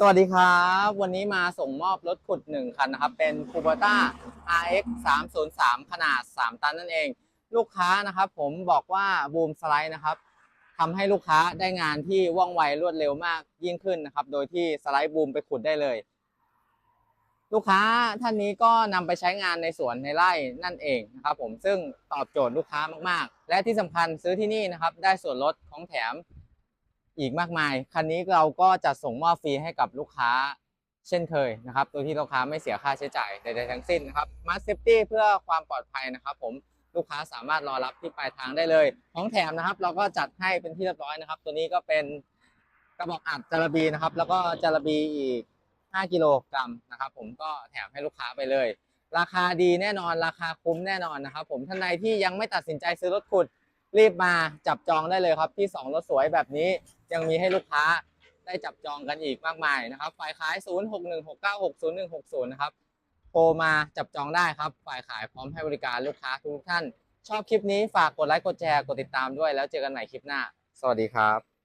สวัสดีครับ วันนี้มาส่งมอบรถขุด 1 คันนะครับ เป็น Kubota RX 303ขนาด 3 ตันนั่นเอง ลูกค้านะครับผมบอกว่าบูมสไลด์นะครับทำให้ลูกค้าได้งานที่ว่องไวรวดเร็วมากยิ่งขึ้นนะครับ โดยที่สไลด์บูมไปขุดได้เลย ลูกค้าท่านนี้ก็นำไปใช้งานในสวนในไร่นั่นเองนะครับผมซึ่งตอบโจทย์ลูกค้ามากๆ และที่สำคัญซื้อที่นี่นะครับได้ส่วนลดของแถม อีกมากมาย คันนี้เราก็จะส่งมอบฟรีให้กับลูกค้าเช่นเคยนะครับ โดยที่ลูกค้าไม่เสียค่าใช้จ่ายใดๆทั้งสิ้นนะครับมาสเซฟตี้เพื่อความปลอดภัยนะครับ ผมลูกค้าสามารถรอรับที่ปลายทางได้เลย ของแถมนะครับ เราก็จัดให้เป็นที่เรียบร้อยนะครับ ตัวนี้ก็เป็นกระบอกอัดจาระบีนะครับ แล้วก็จาระบีอีก 5 กิโลกรัมนะครับ ผมก็แถมให้ลูกค้าไปเลย ราคาดีแน่นอนราคาคุ้มแน่นอนนะครับ ผมท่านใดที่ยังไม่ตัดสินใจซื้อรถขุด รีบมาจับจองได้เลยครับ ที่ 2 รถสวยแบบนี้ยังมีให้ลูกค้าได้จับจองกันอีกมากมายนะครับ ฝ่ายขาย 0616960160 นะครับโทรมาจับจองได้ครับ ฝ่ายขายพร้อมให้บริการลูกค้าทุกท่าน ชอบคลิปนี้ฝากกดไลค์กดแชร์กดติดตามด้วยแล้วเจอกันใหม่คลิปหน้า สวัสดีครับ